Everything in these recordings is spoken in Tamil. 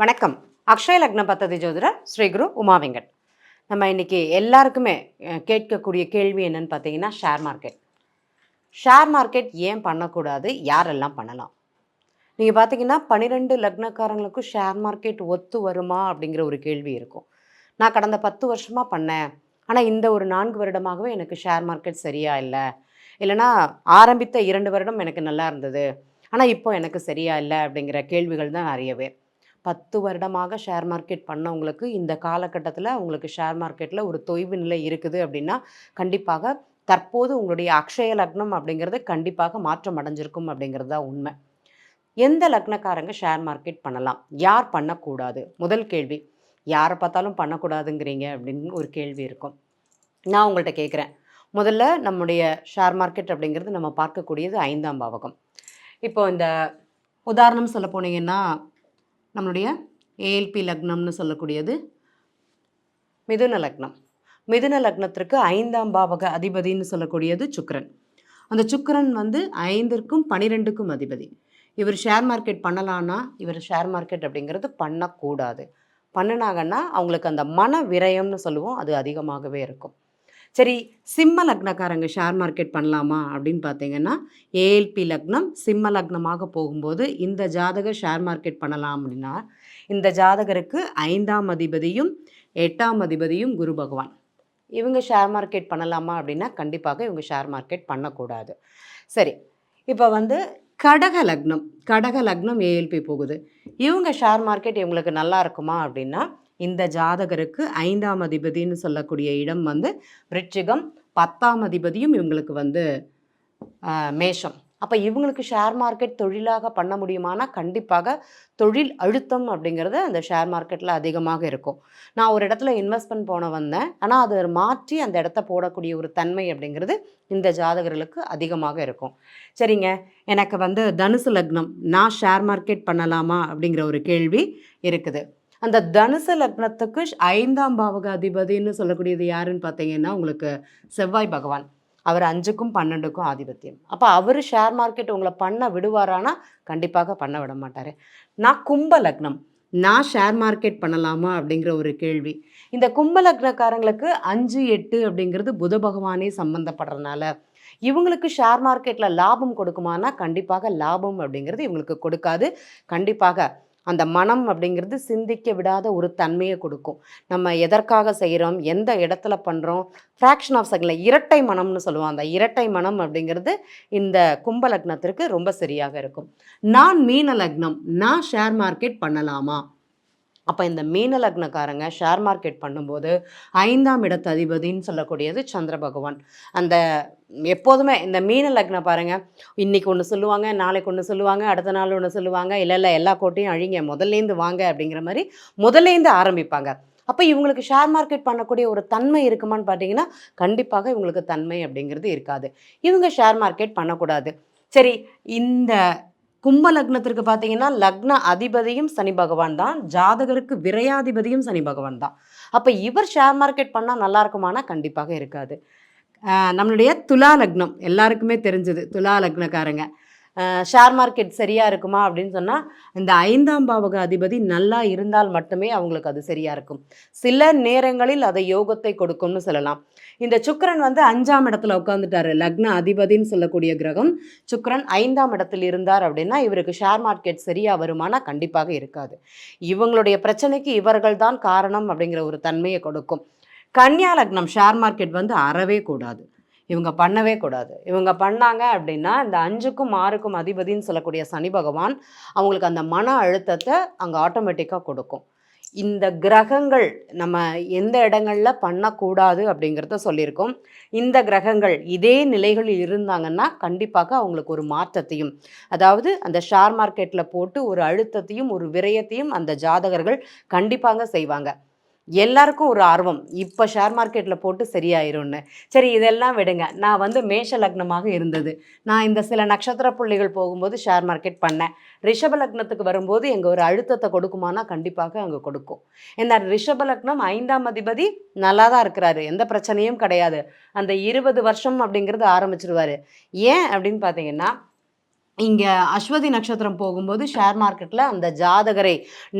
வணக்கம். அக்ஷய லக்ன பத்ததி ஜோதிடர் ஸ்ரீ குரு உமா வெங்கட். நம்ம இன்றைக்கி எல்லாருக்குமே கேட்கக்கூடிய கேள்வி என்னன்னு பார்த்தீங்கன்னா ஷேர் மார்க்கெட் ஷேர் மார்க்கெட் ஏன் பண்ணக்கூடாது? யாரெல்லாம் பண்ணலாம்? நீங்கள் பார்த்தீங்கன்னா பன்னிரெண்டு லக்னக்காரங்களுக்கும் ஷேர் மார்க்கெட் ஒத்து வருமா அப்படிங்கிற ஒரு கேள்வி இருக்கும். நான் கடந்த பத்து வருஷமாக பண்ணேன். ஆனால் இந்த ஒரு நான்கு வருடமாகவே எனக்கு ஷேர் மார்க்கெட் சரியா இல்லை. இல்லைனா ஆரம்பித்த இரண்டு வருடம் எனக்கு நல்லா இருந்தது. ஆனால் இப்போ எனக்கு சரியா இல்லை அப்படிங்கிற கேள்விகள் தான் நிறைய பேர் பத்து வருடமாக ஷேர் மார்க்கெட் பண்ணவங்களுக்கு இந்த காலகட்டத்தில் உங்களுக்கு ஷேர் மார்க்கெட்டில் ஒரு தொய்வு நிலை இருக்குது அப்படின்னா கண்டிப்பாக தற்போது உங்களுடைய அக்ஷய லக்னம் அப்படிங்கிறது கண்டிப்பாக மாற்றம் அடைஞ்சிருக்கும் அப்படிங்கிறது தான் உண்மை. எந்த லக்னக்காரங்க ஷேர் மார்க்கெட் பண்ணலாம்? யார் பண்ணக்கூடாது? முதல் கேள்வி. யாரை பார்த்தாலும் பண்ணக்கூடாதுங்கிறீங்க அப்படின்னு ஒரு கேள்வி இருக்கும். நான் உங்கள்கிட்ட கேட்குறேன். முதல்ல நம்முடைய ஷேர் மார்க்கெட் அப்படிங்கிறது நம்ம பார்க்கக்கூடியது ஐந்தாம் பாவகம். இப்போ இந்த உதாரணம் சொல்ல போனீங்கன்னா நம்மளுடைய ஏஎல்பி லக்னம்னு சொல்லக்கூடியது மிதுன லக்னம். மிதுன லக்னத்திற்கு ஐந்தாம் பாவக அதிபதின்னு சொல்லக்கூடியது சுக்கரன். அந்த சுக்கரன் வந்து ஐந்திற்கும் பனிரெண்டுக்கும் அதிபதி. இவர் ஷேர் மார்க்கெட் பண்ணலான்னா இவர் ஷேர் மார்க்கெட் அப்படிங்கிறது பண்ணக்கூடாது. பண்ணினாங்கன்னா அவங்களுக்கு அந்த மன விரயம்னு சொல்லுவோம் அது அதிகமாகவே இருக்கும். சரி சிம்ம லக்னக்காரங்க ஷேர் மார்க்கெட் பண்ணலாமா அப்படின்னு பார்த்தீங்கன்னா ஏஎல்பி லக்னம் சிம்ம லக்னமாக போகும்போது இந்த ஜாதக ஷேர் மார்க்கெட் பண்ணலாம் அப்படின்னா இந்த ஜாதகருக்கு ஐந்தாம் அதிபதியும் எட்டாம் அதிபதியும் குரு பகவான். இவங்க ஷேர் மார்க்கெட் பண்ணலாமா அப்படின்னா கண்டிப்பாக இவங்க ஷேர் மார்க்கெட் பண்ணக்கூடாது. சரி இப்போ வந்து கடக லக்னம் கடக லக்னம் ஏஎல்பி போகுது. இவங்க ஷேர் மார்க்கெட் இவங்களுக்கு நல்லா இருக்குமா அப்படின்னா இந்த ஜாதகருக்கு ஐந்தாம் அதிபதின்னு சொல்லக்கூடிய இடம் வந்து விருச்சிகம் பத்தாம் அதிபதியும் இவங்களுக்கு வந்து மேஷம். அப்போ இவங்களுக்கு ஷேர் மார்க்கெட் தொழிலாக பண்ண முடியுமானா கண்டிப்பாக தொழில் அழுத்தம் அப்படிங்கிறது அந்த ஷேர் மார்க்கெட்டில் அதிகமாக இருக்கும். நான் ஒரு இடத்துல இன்வெஸ்ட்மெண்ட் போன வந்தேன். ஆனால் அதை மாற்றி அந்த இடத்த போடக்கூடிய ஒரு தன்மை அப்படிங்கிறது இந்த ஜாதகர்களுக்கு அதிகமாக இருக்கும். சரிங்க. எனக்கு வந்து தனுசு லக்னம். நான் ஷேர் மார்க்கெட் பண்ணலாமா அப்படிங்கிற ஒரு கேள்வி இருக்குது. அந்த தனுசு லக்னத்துக்கு ஐந்தாம் பாவக அதிபதின்னு சொல்லக்கூடியது யாருன்னு பார்த்தீங்கன்னா உங்களுக்கு செவ்வாய் பகவான். அவர் அஞ்சுக்கும் பன்னெண்டுக்கும் ஆதிபத்தியம். அப்போ அவர் ஷேர் மார்க்கெட் உங்களை பண்ண விடுவாரானா? கண்டிப்பாக பண்ண விட மாட்டார். நான் கும்ப லக்னம். நான் ஷேர் மார்க்கெட் பண்ணலாமா அப்படிங்கிற ஒரு கேள்வி. இந்த கும்ப லக்னக்காரங்களுக்கு அஞ்சு எட்டு அப்படிங்கிறது புத பகவானே சம்மந்தப்படுறதுனால இவங்களுக்கு ஷேர் மார்க்கெட்டில் லாபம் கொடுக்குமானா கண்டிப்பாக லாபம் அப்படிங்கிறது இவங்களுக்கு கொடுக்காது. கண்டிப்பாக அந்த மனம் அப்படிங்கிறது சிந்திக்க விடாத ஒரு தன்மையை கொடுக்கும். நம்ம எதற்காக செய்கிறோம் எந்த இடத்துல பண்ணுறோம் ஃப்ராக்ஷன் ஆஃப் செகண்டில் இரட்டை மனம்னு சொல்லுவோம். அந்த இரட்டை மனம் அப்படிங்கிறது இந்த கும்ப லக்னத்திற்கு ரொம்ப சரியாக இருக்கும். நான் மீன லக்னம் நான் ஷேர் மார்க்கெட் பண்ணலாமா? அப்போ இந்த மீன லக்னக்காரங்க ஷேர் மார்க்கெட் பண்ணும்போது ஐந்தாம் இடத்து அதிபதின்னு சொல்லக்கூடியது சந்திர பகவான். அந்த எப்போதுமே இந்த மீன லக்னம் பாருங்கள் இன்னைக்கு ஒன்று சொல்லுவாங்க நாளைக்கு ஒன்று சொல்லுவாங்க அடுத்த நாள் ஒன்று சொல்லுவாங்க இல்லை இல்லை எல்லா கோட்டையும் அழிங்க முதல்லேருந்து வாங்க அப்படிங்கிற மாதிரி முதல்லேருந்து ஆரம்பிப்பாங்க. அப்போ இவங்களுக்கு ஷேர் மார்க்கெட் பண்ணக்கூடிய ஒரு தன்மை இருக்குமான்னு பார்த்தீங்கன்னா கண்டிப்பாக இவங்களுக்கு தன்மை அப்படிங்கிறது இருக்காது. இவங்க ஷேர் மார்க்கெட் பண்ணக்கூடாது. சரி இந்த கும்ப லக்னத்திற்கு பார்த்தீங்கன்னா லக்ன அதிபதியும் சனி பகவான் தான். ஜாதகருக்கு விரையாதிபதியும் சனி பகவான் தான். அப்போ இவர் ஷேர் மார்க்கெட் பண்ணால் நல்லா இருக்குமானா கண்டிப்பாக இருக்காது. நம்மளுடைய துலா லக்னம் எல்லாருக்குமே தெரிஞ்சது. துலா லக்னக்காரங்க. ஷேர் மார்க்கெட் சரியாக இருக்குமா அப்படின்னு சொன்னால் இந்த ஐந்தாம் பாவக அதிபதி நல்லா இருந்தால் மட்டுமே அவங்களுக்கு அது சரியாக இருக்கும். சில நேரங்களில் அதை யோகத்தை கொடுக்கும்னு சொல்லலாம். இந்த சுக்கரன் வந்து அஞ்சாம் இடத்துல உட்காந்துட்டாரு லக்ன அதிபதின்னு சொல்லக்கூடிய கிரகம். சுக்கரன் ஐந்தாம் இடத்தில் இருந்தார் அப்படின்னா இவருக்கு ஷேர் மார்க்கெட் சரியா வருமானா கண்டிப்பாக இருக்காது. இவங்களுடைய பிரச்சனைக்கு இவர்கள் தான் காரணம் அப்படிங்கிற ஒரு தன்மையை கொடுக்கும். கன்னியா லக்னம் ஷேர் மார்க்கெட் வந்து அறவே கூடாது. இவங்க பண்ணவே கூடாது. இவங்க பண்ணாங்க அப்படின்னா இந்த அஞ்சுக்கும் ஆறுக்கும் அதிபதின்னு சொல்லக்கூடிய சனி பகவான் அவங்களுக்கு அந்த மன அழுத்தத்தை அங்கே ஆட்டோமேட்டிக்காக கொடுக்கும். இந்த கிரகங்கள் நம்ம எந்த இடங்களில் பண்ணக்கூடாது அப்படிங்கிறத சொல்லியிருக்கோம். இந்த கிரகங்கள் இதே நிலைகளில் இருந்தாங்கன்னா கண்டிப்பாக அவங்களுக்கு ஒரு மாற்றத்தையும் அதாவது அந்த ஷேர் மார்க்கெட்டில் போட்டு ஒரு அழுத்தத்தையும் ஒரு விரயத்தையும் அந்த ஜாதகர்கள் கண்டிப்பாக செய்வாங்க. எல்லாருக்கும் ஒரு ஆர்வம். இப்போ ஷேர் மார்க்கெட்டில் போட்டு சரியாயிரும்னு. சரி இதெல்லாம் விடுங்க. நான் வந்து மேஷ லக்னமாக இருந்தது. நான் இந்த சில நட்சத்திர புள்ளிகள் போகும்போது ஷேர் மார்க்கெட் பண்ணேன். ரிஷப லக்னத்துக்கு வரும்போது எங்கள் ஒரு அழுத்தத்தை கொடுக்குமானா கண்டிப்பாக அங்கே கொடுக்கும். ஏன்னா ரிஷப லக்னம் ஐந்தாம் அதிபதி நல்லா தான் இருக்கிறாரு. எந்த பிரச்சனையும் கிடையாது. அந்த இருபது வருஷம் அப்படிங்கிறது ஆரம்பிச்சிருவாரு. ஏன் அப்படின்னு பார்த்தீங்கன்னா இங்கே அஸ்வதி நட்சத்திரம் போகும்போது ஷேர் மார்க்கெட்டில் அந்த ஜாதகரை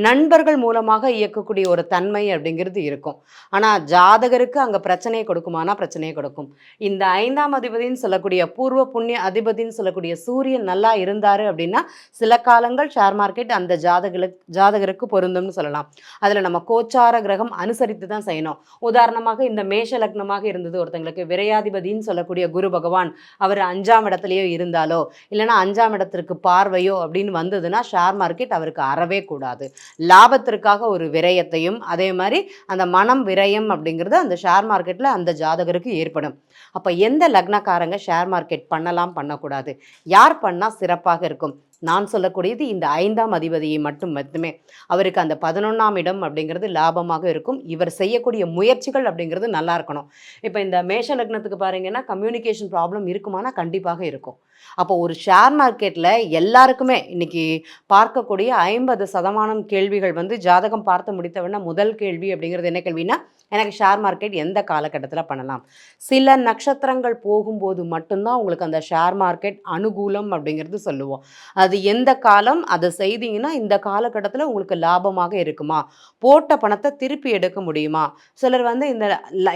நண்பர்கள் மூலமாக இயக்கக்கூடிய ஒரு தன்மை அப்படிங்கிறது இருக்கும். ஆனால் ஜாதகருக்கு அங்கே பிரச்சனையை கொடுக்குமானா பிரச்சனையை கொடுக்கும். இந்த ஐந்தாம் அதிபதின்னு சொல்லக்கூடிய பூர்வ புண்ணிய அதிபதின்னு சொல்லக்கூடிய சூரியன் நல்லா இருந்தார் அப்படின்னா சில காலங்கள் ஷேர் மார்க்கெட் அந்த ஜாதகளுக்கு ஜாதகருக்கு பொருந்தும்னு சொல்லலாம். அதில் நம்ம கோச்சார கிரகம் அனுசரித்து தான் செய்யணும். உதாரணமாக இந்த மேஷ லக்னமாக இருந்தது ஒருத்தங்களுக்கு விரையாதிபதின்னு சொல்லக்கூடிய குரு பகவான் அவர் அஞ்சாம் இடத்துலையோ இருந்தாலோ இல்லைனா அஞ்சாம் இடத்திற்கு பார்வையோ அப்படின்னு வந்ததுன்னா ஷேர் மார்க்கெட் அவருக்கு அறவே கூடாது. லாபத்திற்காக ஒரு விரயத்தையும் அதே மாதிரி அந்த மனம் விரயம் அப்படிங்கிறது அந்த ஷேர் மார்க்கெட்டில் அந்த ஜாதகருக்கு ஏற்படும். அப்போ எந்த லக்னக்காரங்க ஷேர் மார்க்கெட் பண்ணலாம் பண்ணக்கூடாது. யார் பண்ணால் சிறப்பாக இருக்கும்? நான் சொல்லக்கூடியது இந்த ஐந்தாம் அதிபதியை மட்டும் மட்டுமே. அவருக்கு அந்த பதினொன்றாம் இடம் அப்படிங்கிறது லாபமாக இருக்கும். இவர் செய்யக்கூடிய முயற்சிகள் அப்படிங்கிறது நல்லா இருக்கணும். இப்போ இந்த மேஷ லக்னத்துக்கு பாருங்கன்னா கம்யூனிகேஷன் ப்ராப்ளம் இருக்குமானா கண்டிப்பாக இருக்கும். அப்போ ஒரு ஷேர் மார்க்கெட்டில் எல்லாருக்குமே இன்னைக்கு பார்க்கக்கூடிய ஐம்பது சதமானம் கேள்விகள் வந்து ஜாதகம் பார்த்து முடித்தவன முதல் கேள்வி அப்படிங்கிறது என்ன கேள்வின்னா எனக்கு ஷேர் மார்க்கெட் எந்த காலகட்டத்தில் பண்ணலாம்? சில நட்சத்திரங்கள் போகும்போது மட்டும்தான் உங்களுக்கு அந்த ஷேர் மார்க்கெட் அனுகூலம் அப்படிங்கிறது சொல்லுவோம். அது எந்த காலம்? அதை செய்தீங்கன்னா இந்த காலகட்டத்தில் உங்களுக்கு லாபமாக இருக்குமா? போட்ட பணத்தை திருப்பி எடுக்க முடியுமா? சிலர் வந்து இந்த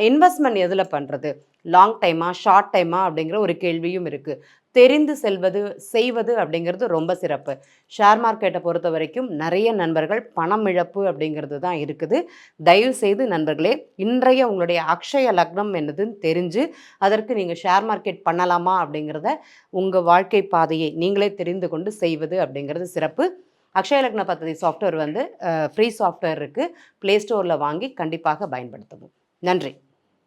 இன்வெஸ்ட்மெண்ட் எதில் பண்ணுறது லாங் டைமா ஷார்ட் டைமா அப்படிங்கிற ஒரு கேள்வியும் இருக்குது தெரிந்து செல்வது செய்வது அப்படிங்கிறது ரொம்ப சிறப்பு. ஷேர் மார்க்கெட்டை பொறுத்த வரைக்கும் நிறைய நண்பர்கள் பணம் இழப்பு அப்படிங்கிறது தான் இருக்குது. தயவு செய்து நண்பர்களே இன்றைய உங்களுடைய அக்ஷய லக்னம் என்னதுன்னு தெரிஞ்சு அதற்கு நீங்கள் ஷேர் மார்க்கெட் பண்ணலாமா அப்படிங்கிறத உங்கள் வாழ்க்கை பாதையை நீங்களே தெரிந்து கொண்டு செய்வது அப்படிங்கிறது சிறப்பு. அக்ஷய லக்ன பத்ததி சாஃப்ட்வேர் வந்து ஃப்ரீ சாஃப்ட்வேர் இருக்குது ப்ளே ஸ்டோரில் வாங்கி கண்டிப்பாக பயன்படுத்தவும். நன்றி.